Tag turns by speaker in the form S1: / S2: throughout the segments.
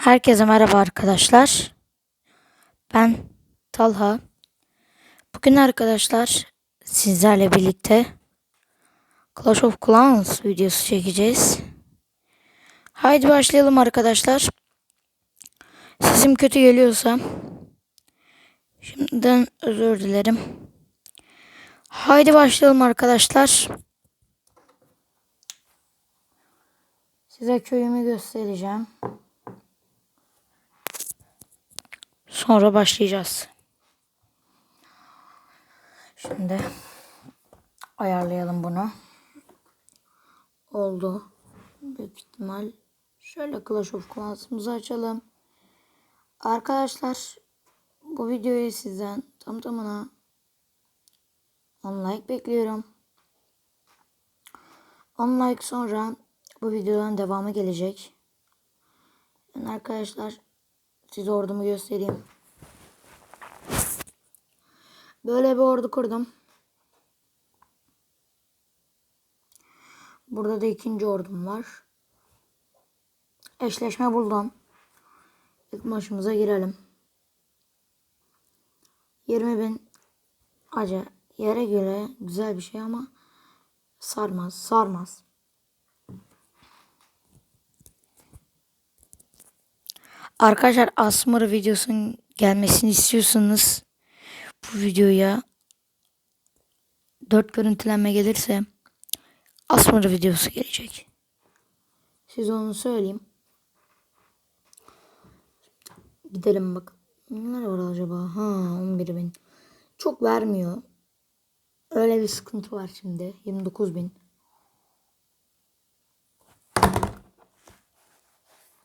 S1: Herkese merhaba arkadaşlar. Ben Talha. Bugün arkadaşlar sizlerle birlikte Clash of Clans videosu çekeceğiz. Haydi başlayalım arkadaşlar. Sesim kötü geliyorsa şimdiden özür dilerim. Haydi başlayalım arkadaşlar. Size köyümü göstereceğim. Sonra başlayacağız. Şimdi ayarlayalım bunu. Oldu. Büyük ihtimal şöyle Clash of Clans'ımızı açalım. Arkadaşlar bu videoyu sizden tam tamına 10 like bekliyorum. 10 like sonra bu videodan devamı gelecek. Yani arkadaşlar size ordumu göstereyim. Böyle bir ordu kurdum. Burada da ikinci ordum var. Eşleşme buldum. İlk maçımıza girelim. 20 bin acı yere göre güzel bir şey ama sarmaz sarmaz. Arkadaşlar Asmır videosunun gelmesini istiyorsanız bu videoya 4 görüntülenme gelirse Asmır videosu gelecek. Size onu söyleyeyim. Gidelim bak. Neler var acaba? Ha 11 bin. Çok vermiyor. Öyle bir sıkıntı var şimdi. 29 bin.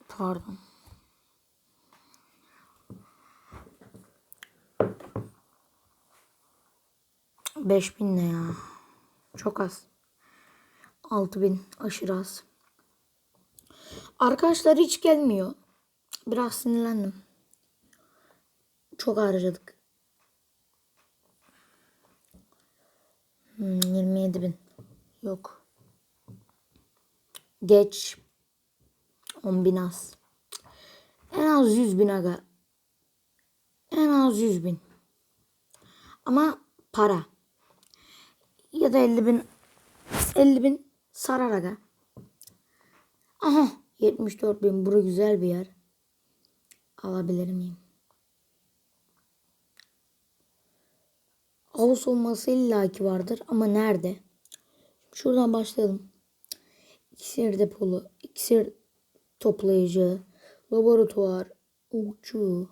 S1: Pardon. Beş bin ne ya? Çok az. Altı bin aşırı az. Arkadaşlar hiç gelmiyor. Biraz sinirlendim. Çok harcadık. Hmm, 27 bin. Yok. Geç. 10 bin az. En az 100 bin aga. En az 100 bin. Ama para. Ya da 50 bin 50 bin sarar aga. Aha 74 bin. Bura güzel bir yer. Alabilir miyim? Havuz olması illaki vardır ama nerede? Şuradan başlayalım. İksir depolu, iksir toplayıcı, laboratuvar, uçu,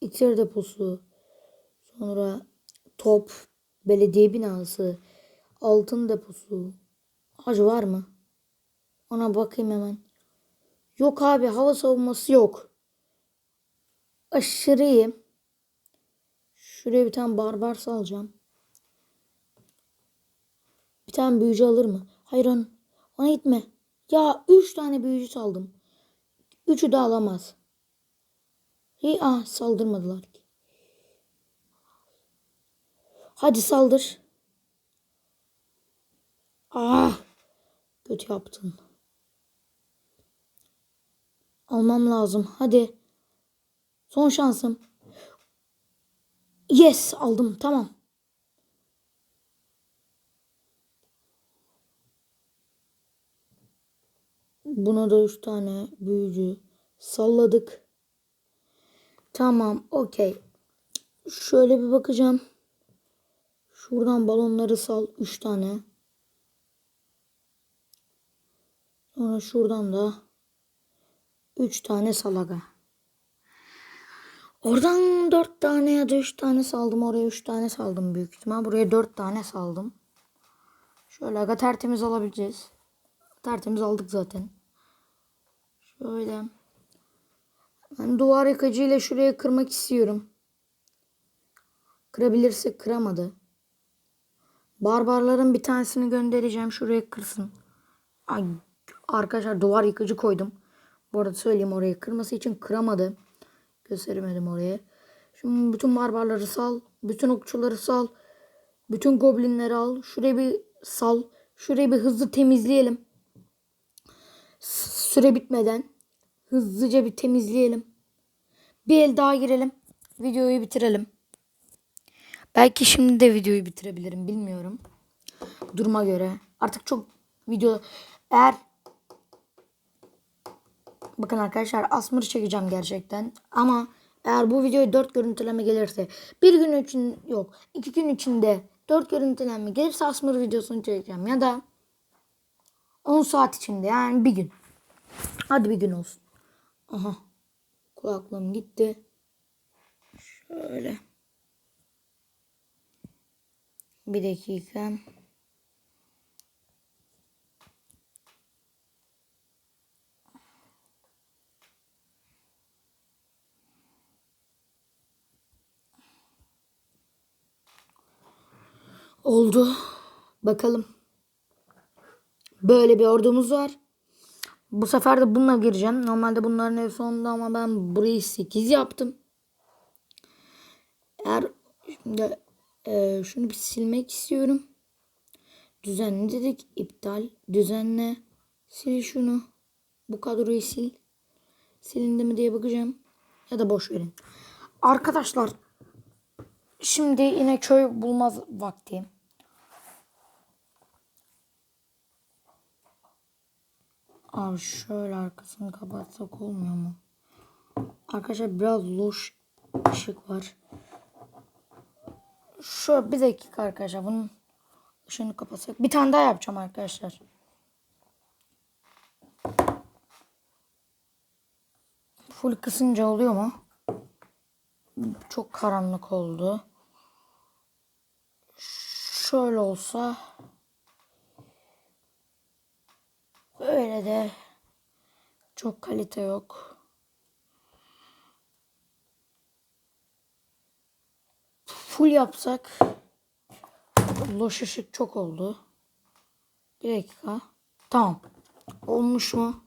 S1: iksir deposu, sonra top, belediye binası, altın deposu. Acı var mı? Ona bakayım hemen. Yok abi hava savunması yok. Aşırı iyi. Şuraya bir tane barbar salacağım. Bir tane büyücü alır mı? Hayır on, ona gitme. Ya üç tane büyücü saldım. Üçü de alamaz. İyi ah saldırmadılar ki. Hadi saldır. Ah kötü yaptın. Almam lazım. Hadi. Son şansım. Yes aldım. Tamam. Buna da üç tane büyücü salladık. Tamam, okey. Şöyle bir bakacağım. Şuradan balonları sal. Üç tane. Sonra şuradan da üç tane salaga. Oradan dört tane ya da üç tane saldım. Oraya üç tane saldım büyük ihtimal. Buraya dört tane saldım. Şöyle aga tertemiz alabileceğiz. Tertemiz aldık zaten. Şöyle. Ben duvar yıkacıyla şuraya kırmak istiyorum. Kırabilirsek kıramadı. Barbarların bir tanesini göndereceğim. Şuraya kırsın. Ay, arkadaşlar duvar yıkıcı koydum. Bu arada söyleyeyim oraya kırması için kıramadı. Gösteremedim oraya. Şimdi bütün barbarları sal. Bütün okçuları sal. Bütün goblinleri al. Şuraya bir sal. Şurayı bir hızlı temizleyelim. Süre bitmeden. hızlıca bir temizleyelim. Bir el daha girelim. Videoyu bitirelim. Belki şimdi de videoyu bitirebilirim bilmiyorum. Duruma göre. Artık çok video eğer Bakın arkadaşlar asmır çekeceğim gerçekten. Ama eğer bu videoya 4 görüntüleme gelirse bir gün için yok. 2 gün içinde 4 görüntüleme gelirse asmır videosunu çekeceğim. Ya da 10 saat içinde yani bir gün. Hadi bir gün olsun. Aha. Kulaklığım gitti. Şöyle. Bir dakika. Oldu. Bakalım. Böyle bir ordumuz var. Bu sefer de bununla gireceğim. Normalde bunların en sonunda ama ben burayı 8 yaptım. Eğer şimdi e, şunu bir silmek istiyorum. Düzenle dedik. iptal. Düzenle. Sil şunu. Bu kadroyu sil. Silindi mi diye bakacağım. Ya da boş verin. Arkadaşlar şimdi yine köy bulmaz vakti. Abi şöyle arkasını kapatsak olmuyor mu? Arkadaşlar biraz loş ışık var. Şu bir dakika arkadaşlar bunun ışığını kapatsak. Bir tane daha yapacağım arkadaşlar. Full kısınca oluyor mu? Çok karanlık oldu. Şöyle olsa Böyle de çok kalite yok. Full yapsak loş ışık çok oldu. Bir dakika. Tamam. Olmuş mu?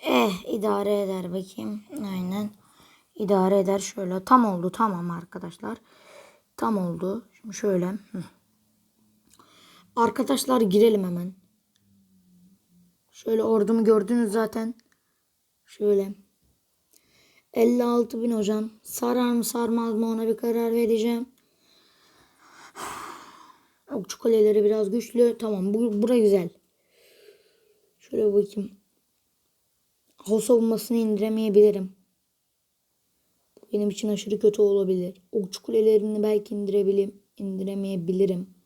S1: Eh idare eder bakayım. Aynen. İdare eder şöyle. Tam oldu. Tamam arkadaşlar. Tam oldu. Şimdi şöyle. Arkadaşlar girelim hemen. Şöyle ordumu gördünüz zaten. Şöyle. 56 bin hocam. Sarar mı sarmaz mı ona bir karar vereceğim. Okçu kuleleri biraz güçlü. Tamam bu bura güzel. Şöyle bakayım. Hava savunmasını indiremeyebilirim. Benim için aşırı kötü olabilir. Okçu kulelerini belki indirebilirim, indiremeyebilirim.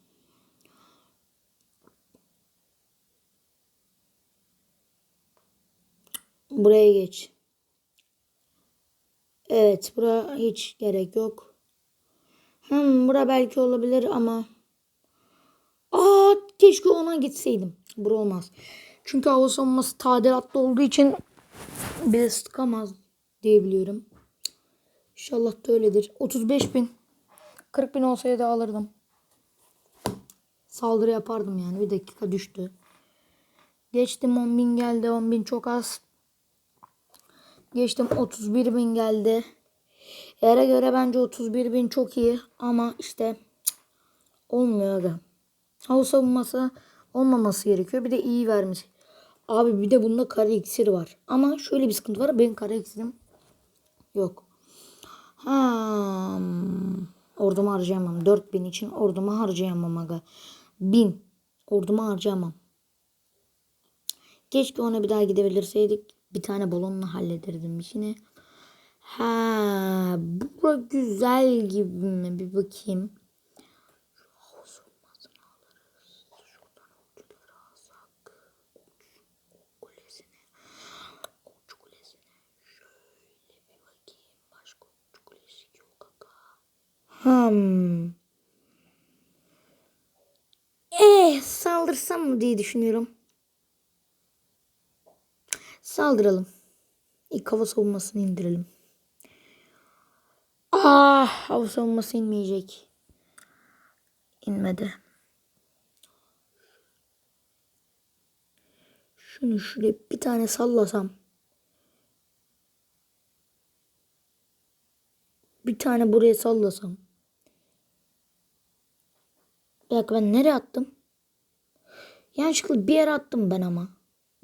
S1: Buraya geç. Evet, bura hiç gerek yok. Hmm, bura belki olabilir ama Aa, keşke ona gitseydim. Bura olmaz. Çünkü hava savunması tadilatlı olduğu için bize sıkamaz diyebiliyorum. İnşallah da öyledir. 35 bin. 40 bin olsaydı alırdım. Saldırı yapardım yani. Bir dakika düştü. Geçtim 10 bin geldi. 10 bin çok az. Geçtim 31 bin geldi. Yere göre bence 31 bin çok iyi. Ama işte olmuyor da. Hava savunması olmaması gerekiyor. Bir de iyi vermiş. Abi bir de bunda kare iksir var. Ama şöyle bir sıkıntı var. Benim kare iksirim yok. Ha, ordumu harcayamam. 4000 için ordumu harcayamam aga. 1000 ordumu harcayamam. Keşke ona bir daha gidebilirseydik. Bir tane balonla hallederdim işini. Ha, bu güzel gibi mi? Bir bakayım. Hmm. Eh saldırsam mı diye düşünüyorum. Saldıralım. İlk hava savunmasını indirelim. Ah hava savunması inmeyecek. İnmedi. Şunu şuraya bir tane sallasam. Bir tane buraya sallasam. Bir dakika ben nereye attım? Yanlışlıkla bir yere attım ben ama.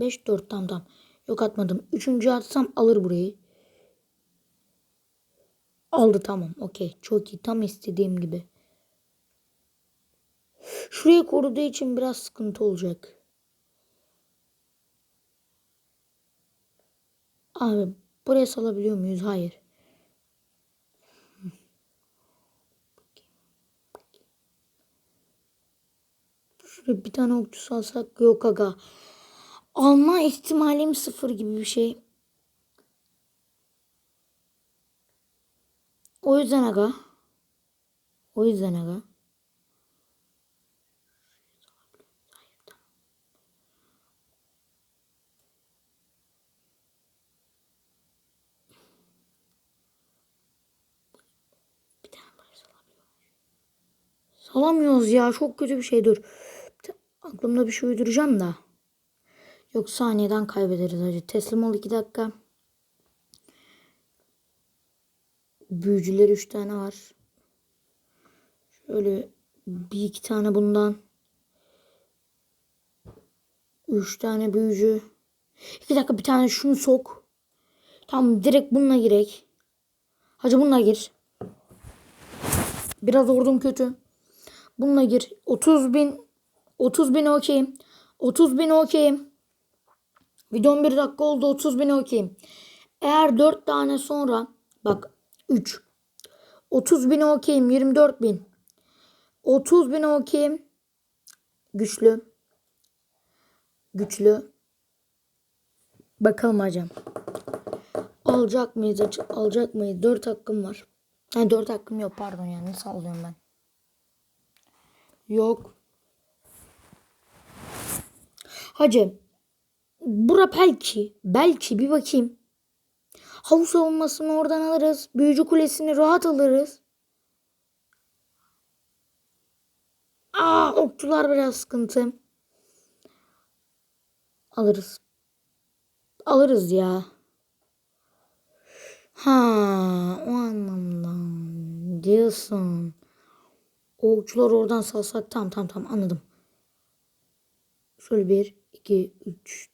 S1: 5 4 tam tam. Yok atmadım. Üçüncü atsam alır burayı. Aldı tamam. Okey. Çok iyi. Tam istediğim gibi. Şurayı koruduğu için biraz sıkıntı olacak. Abi buraya salabiliyor muyuz? Hayır. Şuraya bir tane okçu salsak yok aga. Alma ihtimalim sıfır gibi bir şey. O yüzden aga. O yüzden aga. Salamıyoruz ya. Çok kötü bir şey dur. Aklımda bir şey uyduracağım da. Yok saniyeden kaybederiz hacı. Teslim ol iki dakika. Büyücüler üç tane var. Şöyle bir iki tane bundan. Üç tane büyücü. İki dakika bir tane şunu sok. Tamam direkt bununla girek. Hacı bununla gir. Biraz ordum kötü. Bununla gir. 30 bin 30 bin okeyim. 30 bin okeyim. Video 11 dakika oldu. 30 bin okeyim. Eğer 4 tane sonra bak 3 30 bin okeyim. 24 bin 30 bin okeyim. Güçlü. Güçlü. Bakalım hocam. Alacak mıyız? Alacak mıyız? 4 hakkım var. Yani 4 hakkım yok pardon yani. Nasıl alıyorum ben? Yok. Hacı. Bura belki. Belki bir bakayım. Havuz savunmasını oradan alırız. Büyücü kulesini rahat alırız. Aa okçular biraz sıkıntı. Alırız. Alırız ya. Ha, o anlamda diyorsun. O okçular oradan salsak tamam tamam tamam anladım. Şöyle bir, iki, üç,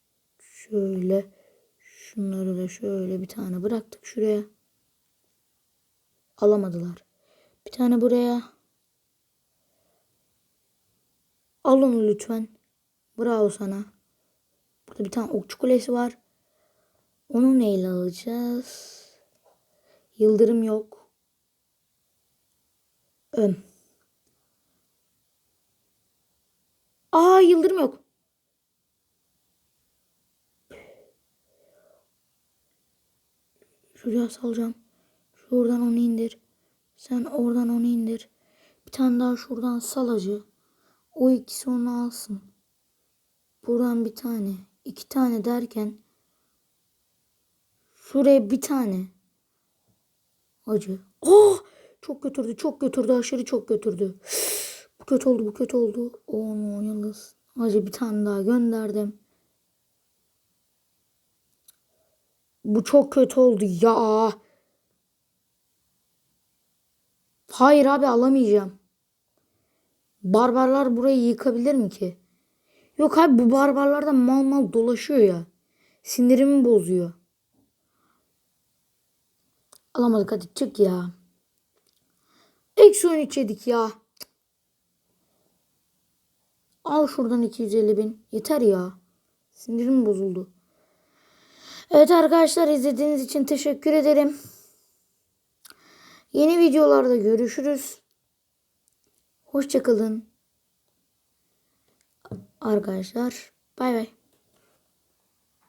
S1: şöyle şunları da şöyle bir tane bıraktık şuraya. Alamadılar. Bir tane buraya. Al onu lütfen. Bravo sana. Burada bir tane okçu kulesi var. Onu neyle alacağız? Yıldırım yok. Öm. Aa yıldırım yok. Şuraya salacağım. Şuradan onu indir. Sen oradan onu indir. Bir tane daha şuradan salacı. O ikisi onu alsın. Buradan bir tane. iki tane derken. Şuraya bir tane. Acı. Oh! Çok götürdü. Çok götürdü. Aşırı çok götürdü. Bu kötü oldu. Bu kötü oldu. Oh yıldız. Acı bir tane daha gönderdim. Bu çok kötü oldu ya. Hayır abi alamayacağım. Barbarlar burayı yıkabilir mi ki? Yok abi bu barbarlar da mal mal dolaşıyor ya. Sinirimi bozuyor. Alamadık hadi çık ya. Eksi 13 yedik ya. Al şuradan 250 bin. Yeter ya. Sinirim bozuldu. Evet arkadaşlar izlediğiniz için teşekkür ederim. Yeni videolarda görüşürüz. Hoşçakalın. Arkadaşlar bay bay.